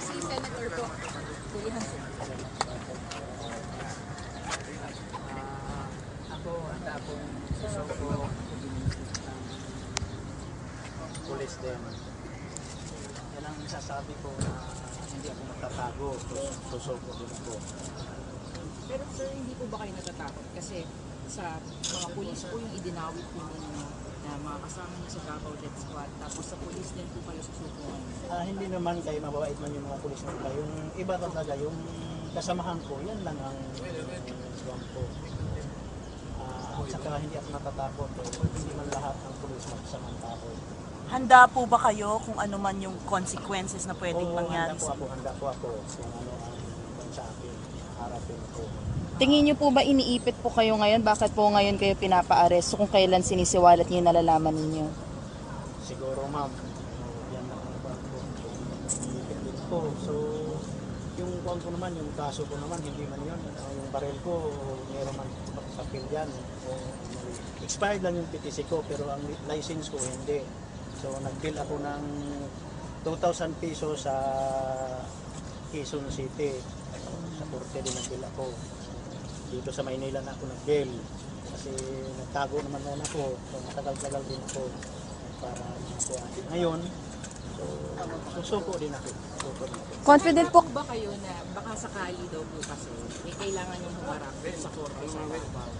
Si Senator po. Tulihan po. Ah, ako, handa akong susuko ng pulis din. Yan ang sasabi ko na hindi ako magtatago. Susuko din ako. Pero sir, hindi po ba kayo natatakot? Kasi sa mga pulis po yung idinawit po ninyo na mga kasama niyo sa Davao Death Squad. Tapos sa pulis din po kayo susukuhan. Ah, hindi naman kayo mababait man yung mga pulis na iba. Yung iba talaga, yung kasamahan ko, yan lang ang swang ko. Ah, at saka hindi ako natatakot. Eh. Hindi man lahat ng pulis magkasamang tao. Handa po ba kayo kung ano man yung consequences na pwedeng Oo, mangyari handa po sa ako, handa po ako kung ano ang sa akin, harapin ko. Tingin niyo po ba iniipit po kayo ngayon? Bakit po ngayon kayo pinapa-arresto kung kailan sinisiwalat niyo nalalaman ninyo? Siguro ma'am, yan ang ano ba ko. Ipit din ko. So, yung kuwan ko naman, yung kaso ko naman, hindi man yun. Ano, yung baril ko, meron man sa yan. Expired lang yung PTC ko, pero ang li- license ko hindi. So, nag-bill ako ng 2,000 pesos sa Quezon City. Sa Corte din nag-bill ako. Dito sa Maynila na ako nag-bill. Kasi nagtago naman noon ako. So, matagal-tagal din ako para makuha. Ngayon, so, susuko din ako. Susuko din ako. Confident po ba kayo na baka sakali daw po kasi may kailangan yung humarap sa korte sa Davao?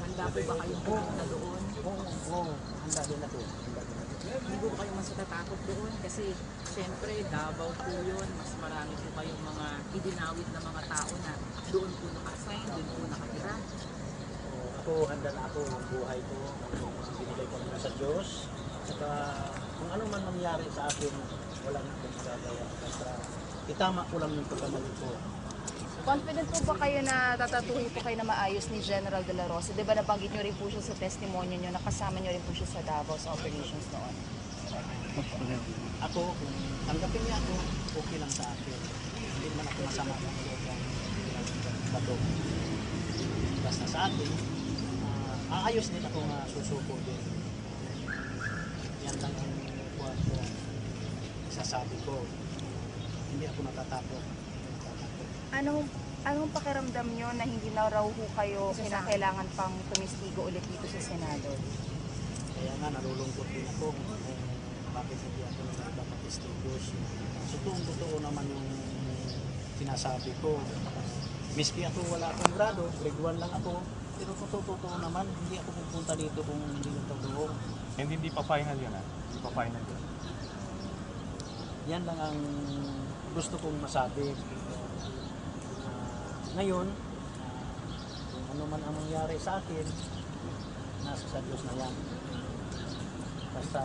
Handa po ba kayong pumunta doon? Oo, din ako. Handa din ako. Hindi po kayo mas natatakot doon? Kasi syempre Davao po yun. Mas marami po kayong mga idinawit na mga tao na doon po naka-assign, doon po nakatira. Ako, handa na ako yung buhay ko. Kung binigay ko naman sa Diyos. Saka kung ano man mangyari sa akin, wala na akong magagawa. Basta itama ko lang yung pagkamali ko. Confident po ba kayo na tatatuhin po kayo na maayos ni General De La Rosa? Di ba nabanggit niyo rin po siya sa testimonya niyo, nakasama niyo rin po siya sa Davao sa operations noon? Ako, tanggapin niya ako, okay lang sa akin. Hindi naman ako masama ng bato. Basta sa akin, ah, aayos din ako nga susuko din. Yan lang ang ko. Sasabi ko. Hindi ako natatakot. Anong anong pakiramdam nyo na hindi na raw ho kayo kinakailangan pang tumistigo ulit dito sa Senado? Kaya nga nalulungkot din ako kung bakit hindi ako nagpapatistigos. So kung totoo naman yung sinasabi ko, miski ako wala akong grado, grade 1 lang ako, pero kung totoo naman, hindi ako pupunta dito kung hindi yung totoo. And hindi pa final yun ah. Hindi pa final yun. Yan lang ang gusto kong masabi. Ngayon, kung ano man ang mangyari sa akin, nasa sa Diyos na yan. Basta,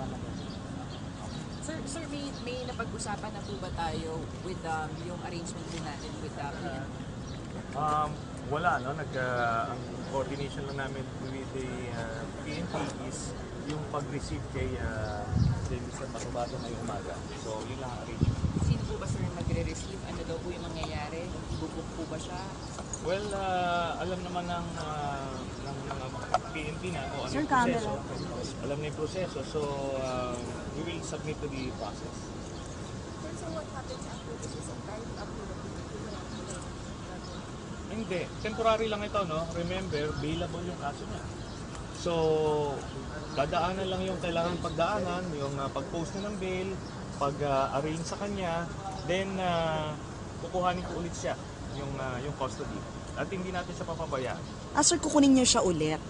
ano ba Sir, sir may, may napag-usapan na po ba tayo with um, yung arrangement po natin with the PNP? Um, wala no, nag ah, ang coordination lang namin with the uh, PNP is yung pag-receive kay uh, Mr. Matubato ngayong umaga. So, yun lang ang arrangement. Po ba sir magre-receive? Ano daw po yung mangyayari? Ibubuk po ba siya? Well, ah, alam naman ng, ah, ng mga PNP na kung ano Sir, yung proseso. Alam na yung proseso. So, um, we will submit to the process. Hindi. Temporary lang ito, no? Remember, bailable yung kaso niya. So, dadaanan lang yung kailangan pagdaanan, yung uh, pag-post na ng bail, pag-arrange sa kanya, then uh, kukuhanin ko ulit siya, yung, uh, yung custody. At hindi natin siya papabayaan. Ah, sir, kukunin nyo siya ulit.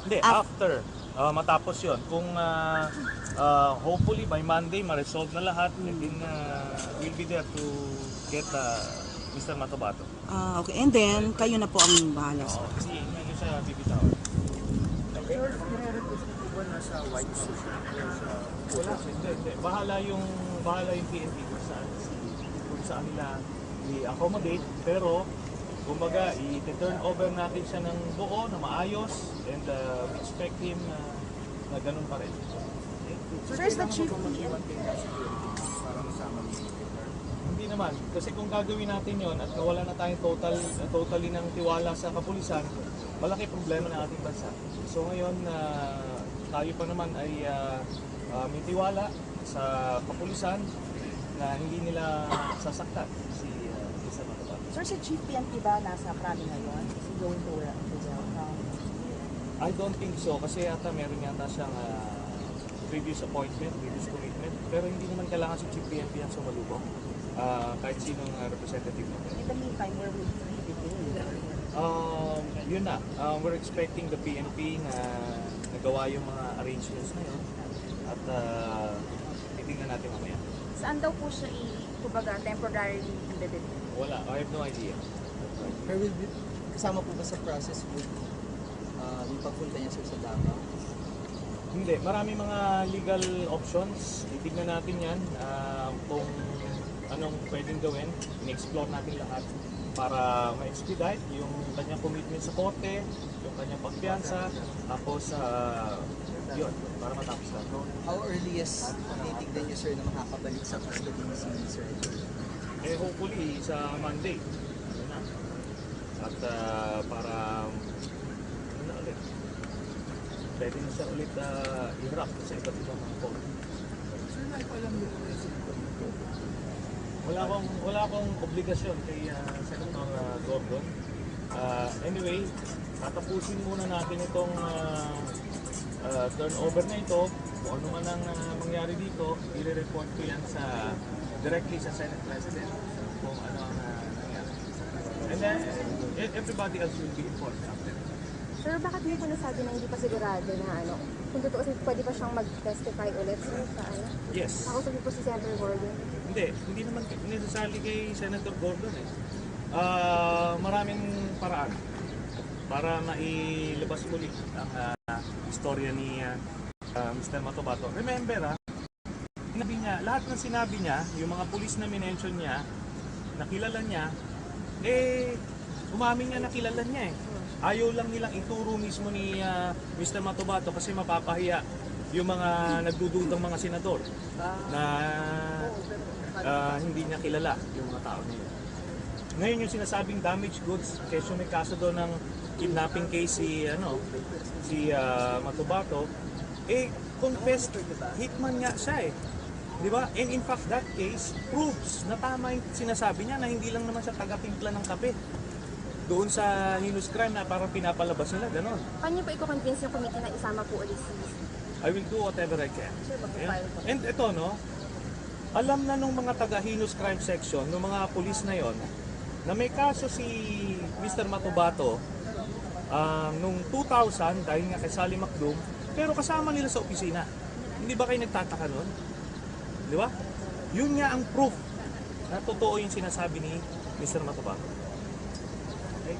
Hindi, Af- after. uh, matapos yon Kung uh, uh, hopefully by Monday, ma-resolve na lahat, and then uh, we'll be there to get uh, Mr. Matobato. Ah, okay. And then, kayo na po ang bahala. sir. Oo, kasi hindi ko siya bibitawan. Wala, hindi, hindi. Bahala yung, bahala yung PNP kung saan, kung saan nila i-accommodate, pero kumbaga, i-turn over natin siya ng buo, na maayos, and uh, we expect him na, na ganun pa rin. Sir, is the chief Hindi naman. Kasi kung gagawin natin yon at wala na tayong total, totally ng tiwala sa kapulisan, malaki problema ng ating bansa. So ngayon, ah, tayo pa naman ay ah, ah, may tiwala sa kapulisan na hindi nila sasaktan si uh, Mr. Matabato. Sir, si Chief PNP ba nasa Krami ngayon? Is he going to uh, to welcome? I don't think so kasi yata meron yata siyang ah, previous appointment, previous commitment. Pero hindi naman kailangan si Chief PNP ang sumalubong. Ah, kahit sinong ah, representative natin. In the meantime, where will he be? Um, yun na, um, we're expecting the PNP na nagawa yung mga arrangements na yun. At uh, titingnan natin mamaya. Saan daw po siya i, kumbaga, temporarily embedded? Wala, I have no idea. Pero will be, kasama po ba sa process with uh, yung pagpunta niya sir sa Davao? Hindi, marami mga legal options. Titignan natin yan ah, kung anong pwedeng gawin. In-explore natin lahat para ma-expedite yung kanyang commitment sa korte, yung kanyang pagpiyansa, tapos uh, yun, para matapos na. How earliest titignan niyo sir na makakabalik sa custody ni si Sir? Eh, hopefully, sa Monday. Ano na. At ah, para, ano na ulit, pwede na siya ulit uh, i-wrap sa iba't ibang mga court. Wala akong, wala akong obligasyon kay ah, Senator ah, Gordon. Ah, anyway, tatapusin muna natin itong ah, ah, turnover na ito. Kung ano man ang ah, mangyari dito, i-report ko yan sa directly sa Senate President kung ano ang ah, nangyari. And then, e- everybody else will be informed after. Sir, bakit hindi po nasabi na hindi pa sigurado na ano, kung totoo pwede pa siyang mag-testify ulit sir, sa ano? Yes. Ako sabi po si Senator Gordon. Hindi, hindi naman necessarily kay Senator Gordon eh. Ah, maraming paraan para mailabas muli ang ah, istorya ni ah, ah, Mr. Matobato. Remember ah, sinabi niya, lahat ng sinabi niya, yung mga pulis na minention niya, nakilala niya, eh, umamin niya nakilala niya eh. Ayaw lang nilang ituro mismo ni ah, Mr. Matobato kasi mapapahiya yung mga nagdududang mga senador na ah, hindi niya kilala yung mga tao niya. Ngayon yung sinasabing damaged goods, kesyo may kaso doon ng kidnapping case si ano si ah, Matubato, eh confessed hitman nga siya eh. 'Di ba? And in fact that case proves na tama yung sinasabi niya na hindi lang naman siya taga-timpla ng kape. Doon sa heinous crime na parang pinapalabas nila, ganon. Paano niyo po i-convince yung committee na isama po ulit si I will do whatever I can. Mag-file po? And ito, no, alam na nung mga taga-heinous crime section, nung mga pulis na yon, na may kaso si Mr. Matubato um, nung 2000 dahil nga kay Sally Macdum, pero kasama nila sa opisina. Hindi ba kayo nagtataka nun? Di ba? Yun nga ang proof na totoo yung sinasabi ni Mr. Matubato. Okay?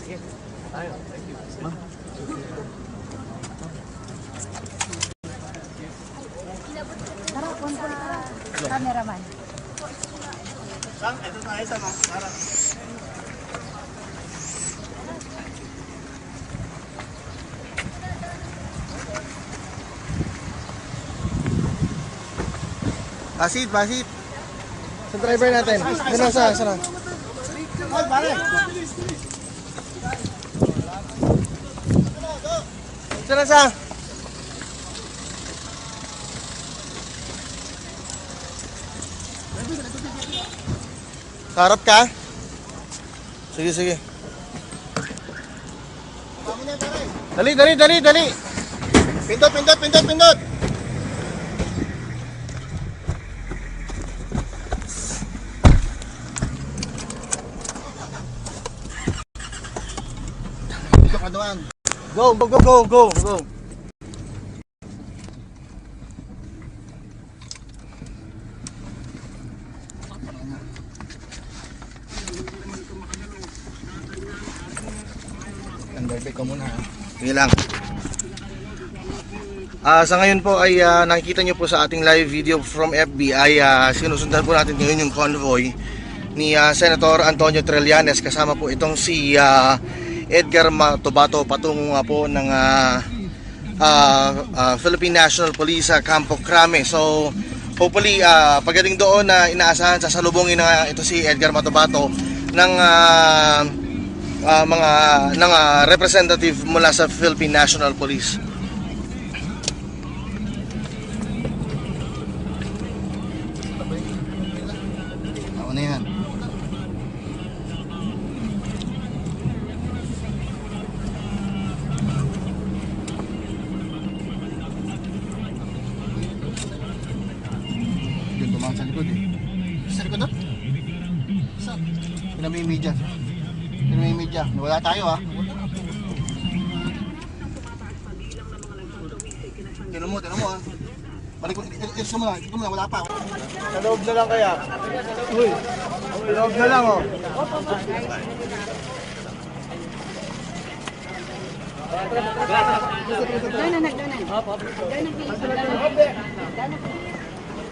Sige. Tayo. Thank you. Tara, point tara. Cameraman. Sam, ito tayo sa harap. Basit, basit. Sa driver natin. Sana, sana, sana. Sana, sana. Sarap ka? Sige, sige. Dali, dali, dali, dali. Pindot, pindot, pindot, pindot. Go, go, go, go, go, go. Sige lang. Ah, sa ngayon po ay ah, nakikita nyo po sa ating live video from FB ay ah, sinusundan po natin ngayon yung convoy ni ah, Senator Antonio Trillanes kasama po itong si ah, Edgar Matobato patungo nga po ng ah, ah, ah, Philippine National Police sa Campo Crame. So hopefully ah, pagdating doon na inaasahan sasalubungin na ito si Edgar Matobato ng ah, ah, mga ng ah, representative mula sa Philippine National Police. na yan. Yun, tumahan sa likod eh. Sa likod doon? Saan? Pinamimidya. Pinamimidya. Wala tayo ah. Tinan mo, tinan mo ah. Balik mo, ilis mo lang, ito mo lang, wala pa. Sa loob na lang kaya. Uy, sa loob na lang oh.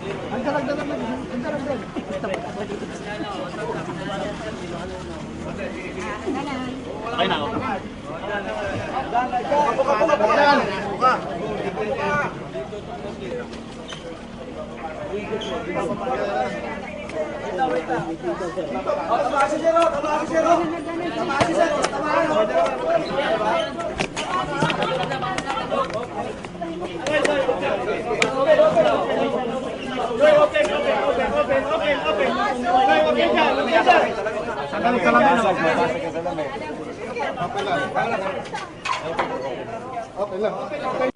Ang daragdag ang ang daragdag. Okay na ako. Buka, buka, buka. Buka. Oh, tamaan si Zero, tamaan si Zero. Tamaan si Zero, tamaan. Okay, okay, okay. Open, open, open, open,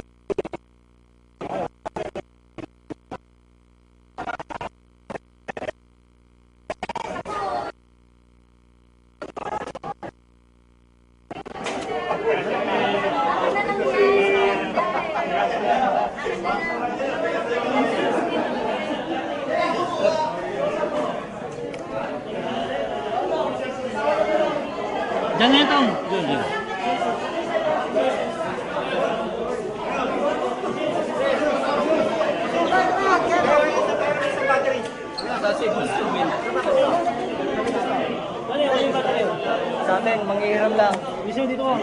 Sa atin, manghihiram lang. Miso dito ko.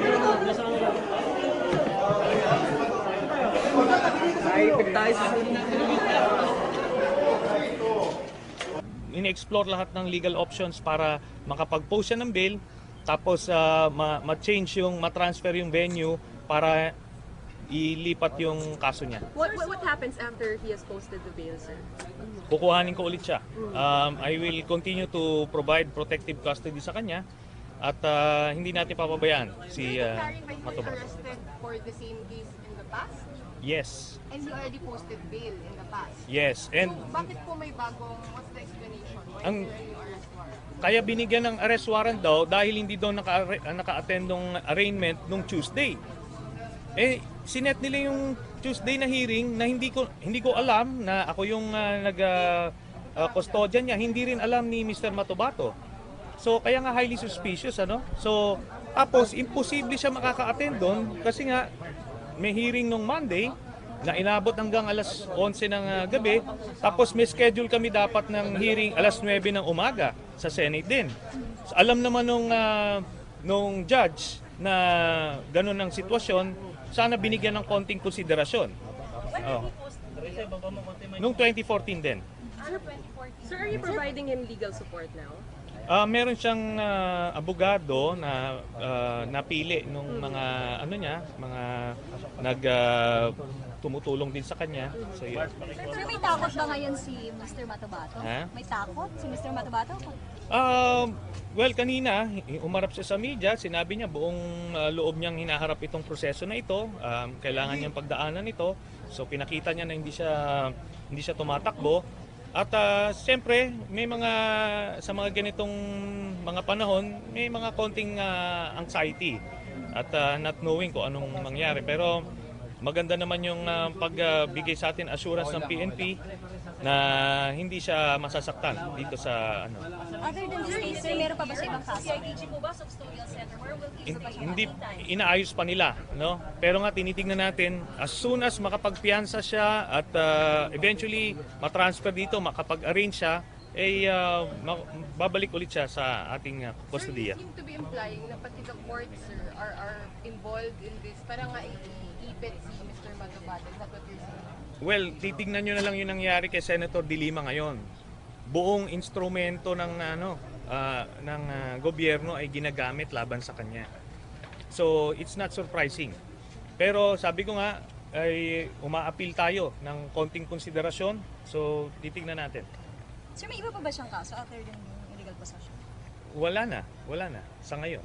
Naipit tayo sa ini-explore lahat ng legal options para makapag-post siya ng bail tapos ma- ma-change yung ma-transfer yung venue para ilipat yung kaso niya. What, what, what happens after he has posted the bail, sir? Kukuhanin ko ulit siya. Um, I will continue to provide protective custody sa kanya at ah, hindi natin papabayaan si uh, Matuba. arrested for the same case in the past? Yes. And he already posted bail in the past. Yes. And so, bakit po may bagong, what's the explanation? Why Ang- is there a new arrest warrant? Kaya binigyan ng arrest warrant daw dahil hindi daw naka, naka-attend ng arraignment nung Tuesday. Eh, sinet nila yung Tuesday na hearing na hindi ko hindi ko alam na ako yung uh, nag uh, uh, custodian niya. Hindi rin alam ni Mr. Matobato. So, kaya nga highly suspicious, ano? So, tapos, imposible siya makaka-attend doon kasi nga, may hearing nung Monday na inabot hanggang alas 11 ng uh, gabi. Tapos may schedule kami dapat ng hearing alas 9 ng umaga sa Senate din. So, alam naman nung, uh, nung judge na ganun ang sitwasyon, sana binigyan ng konting konsiderasyon. Oh. Nung 2014 din. Sir, are you providing him legal support now? Ah, meron siyang ah, abogado na ah, napili nung mga ano niya, mga nag ah, tumutulong din sa kanya. So yun. Sir, may takot ba ngayon si Mr. Matabato? Ha? May takot si Mr. Matabato? Um, well, kanina, umarap siya sa media, sinabi niya buong uh, loob niyang hinaharap itong proseso na ito, um, kailangan niyang pagdaanan ito. So pinakita niya na hindi siya hindi siya tumatakbo. At uh, siyempre, may mga sa mga ganitong mga panahon, may mga konting uh, anxiety at uh, not knowing kung anong mangyari. Pero maganda naman yung uh, pagbigay sa atin assurance ng PNP na hindi siya masasaktan dito sa ano. Other than this case, sir, meron pa ba sa ibang kaso? hin- hindi inaayos pa nila no? Pero nga tinitingnan natin as soon as makapagpiyansa siya at uh, eventually matransfer dito makapag-arrange siya eh uh, babalik ulit siya sa ating uh, Sir, kustodiya you seem to be implying na pati the courts, sir, are, are involved in this. Parang nga iipit si Mr. Matabato. Is that what you're saying? well titignan nyo na lang yung nangyari kay Senator De Lima ngayon buong instrumento ng ano ah, ng ah, gobyerno ay ginagamit laban sa kanya so it's not surprising pero sabi ko nga ay umaapil tayo ng konting konsiderasyon so titignan natin Sir, may iba pa ba siyang kaso other than yung illegal possession? wala na wala na sa ngayon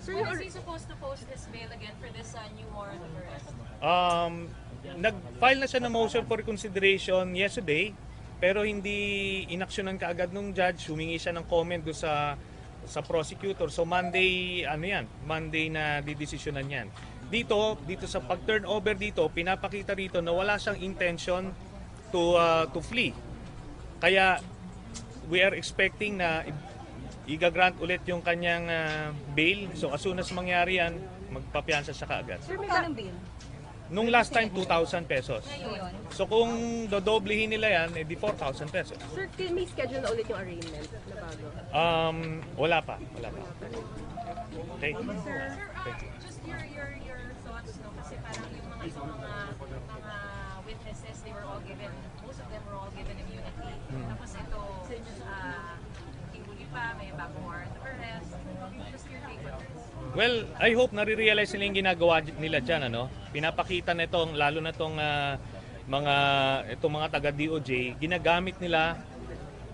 Sir, When is he supposed to post his bail again for this uh, new warrant of arrest? Um, nag-file na siya ng motion for reconsideration yesterday, pero hindi inaksyonan kaagad nung judge. Humingi siya ng comment do sa sa prosecutor. So Monday, ano yan? Monday na didesisyonan yan. Dito, dito sa pag-turnover dito, pinapakita rito na wala siyang intention to uh, to flee. Kaya we are expecting na i- i-grant ulit yung kanyang uh, bail. So as soon as mangyari yan, magpapiansa siya kaagad. Sir, magkano bail? Nung last time, 2,000 pesos. Ngayon. So kung dodoblehin nila yan, edi 4,000 pesos. Sir, may schedule na ulit yung arraignment na bago. Um, wala pa. Wala pa. Okay. Just your, your, your thoughts, no? Kasi parang yung mga, mga witnesses, they were all given, most of them were all given immunity. Tapos ito, uh, hihuli pa, may bagong warrant of arrest. Just your take on this. Well, I hope nare-realize nila yung ginagawa nila dyan. Ano? Pinapakita na itong, lalo na itong ah, mga, itong mga taga-DOJ, ginagamit nila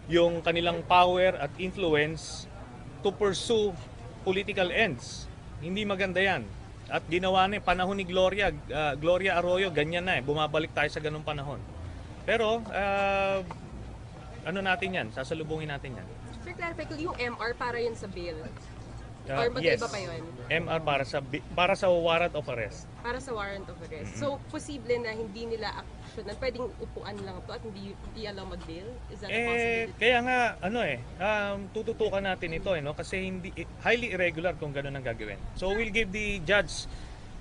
yung kanilang power at influence to pursue political ends. Hindi maganda yan. At ginawa na yung panahon ni Gloria, ah, Gloria Arroyo, ganyan na eh. Bumabalik tayo sa ganung panahon. Pero, ah, ano natin yan? Sasalubungin natin yan. Sir, clarify yung MR para yun sa bail. Ah, Or magkaiba pa yun? MR para sa para sa warrant of arrest. Para sa warrant of arrest. So, posible na hindi nila actionan. Pwedeng upuan lang to at hindi, hindi allow mag-bail? Is that a Eh possibility? kaya nga ano eh um, tututukan natin ito eh no kasi hindi eh, highly irregular kung gano'n ang gagawin. So we'll give the judge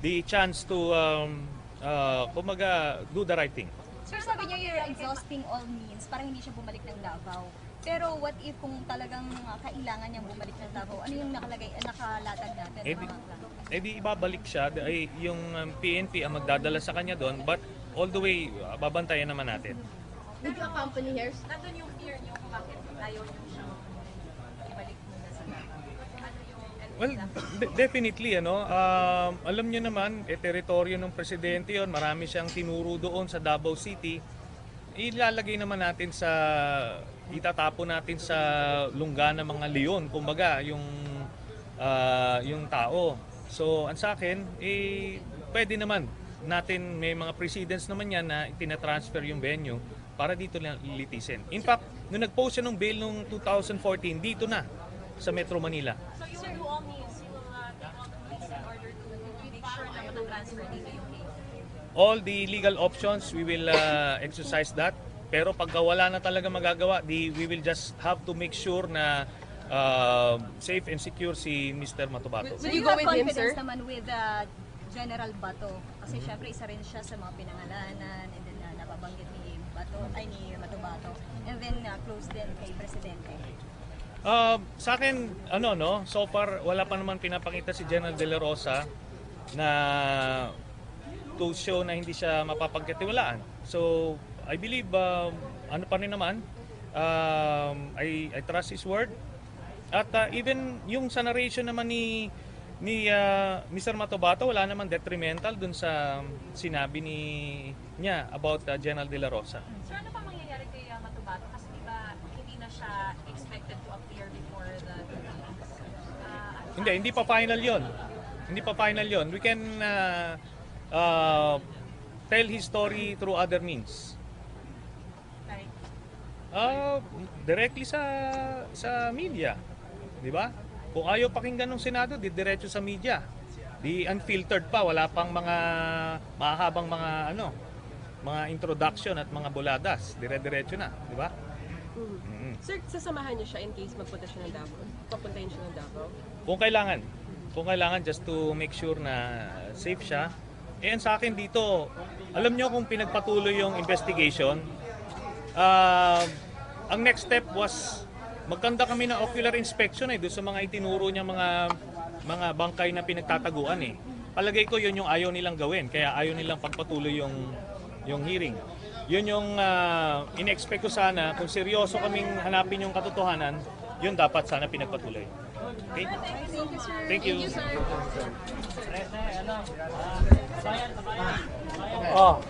the chance to um uh, kumaga do the right thing. Sir, sabi niyo you're exhausting all means para hindi siya bumalik ng Davao. Pero what if kung talagang uh, kailangan niyang bumalik ng Davao, ano yung nakalagay, uh, nakalatag natin? Eh, di-? Eh di ibabalik siya ay yung um, PNP ang magdadala sa kanya doon but all the way uh, babantayan naman natin. Would you accompany here? Nandun yung fear niyo kung bakit ayaw niyo ibalik muna sa Davao. Ano yung... Well, de- definitely ano, um, alam niyo naman, eh, teritoryo ng presidente 'yon, marami siyang tinuro doon sa Davao City. Ilalagay naman natin sa itatapon natin sa lungga ng mga leon, kumbaga, yung ah, yung tao. So, ang sa akin, eh, pwede naman natin, may mga precedents naman yan na tinatransfer yung venue para dito lang litisin. In fact, nung nag-post siya ng bail nung 2014, dito na, sa Metro Manila. So you will all you will uh, take order to make sure na matatransfer dito. All the legal options we will uh, exercise that pero pagka wala na talaga magagawa di we will just have to make sure na uh, safe and secure si Mr. Matubato Will Do you you go have with him, sir? naman with uh, General Bato? Kasi syempre isa rin siya sa mga pinangalanan and then uh, nababanggit ni Bato, ay ni Mato Bato. And then uh, close din kay Presidente. Uh, sa akin ano no so far wala pa naman pinapakita si General De La Rosa na to show na hindi siya mapapagkatiwalaan. So, I believe, um, ano pa rin naman, um, I, I trust his word. At uh, even yung sa narration naman ni ni uh, Mr. Matobato, wala naman detrimental dun sa sinabi ni niya about uh, General De La Rosa. Sir, ano pa mangyayari kay uh, Matubato? Kasi di ba hindi na siya expected to appear before the police? Uh, ano Hindi, hindi pa final yon. Hindi pa final yon. We can uh, uh, tell his story through other means. Uh, directly sa sa media. 'Di ba? Kung ayaw pakinggan ng Senado, di diretso sa media. Di unfiltered pa, wala pang mga mahahabang mga ano, mga introduction at mga buladas. Dire-diretso na, 'di ba? Mm. Sir, sasamahan niyo siya in case magpunta siya ng Davao? Papuntahin siya ng Davao? Kung kailangan. Kung kailangan just to make sure na safe siya. Ang sa akin dito, alam nyo kung pinagpatuloy yung investigation, ah, ang next step was magkanda kami ng ocular inspection eh doon sa mga itinuro niya mga mga bangkay na pinagtataguan eh. Palagay ko yun yung ayaw nilang gawin, kaya ayaw nilang pagpatuloy yung yung hearing. Yun yung uh, in-expect ko sana, kung seryoso kaming hanapin yung katotohanan, yun dapat sana pinagpatuloy. Okay? Thank you. Oh.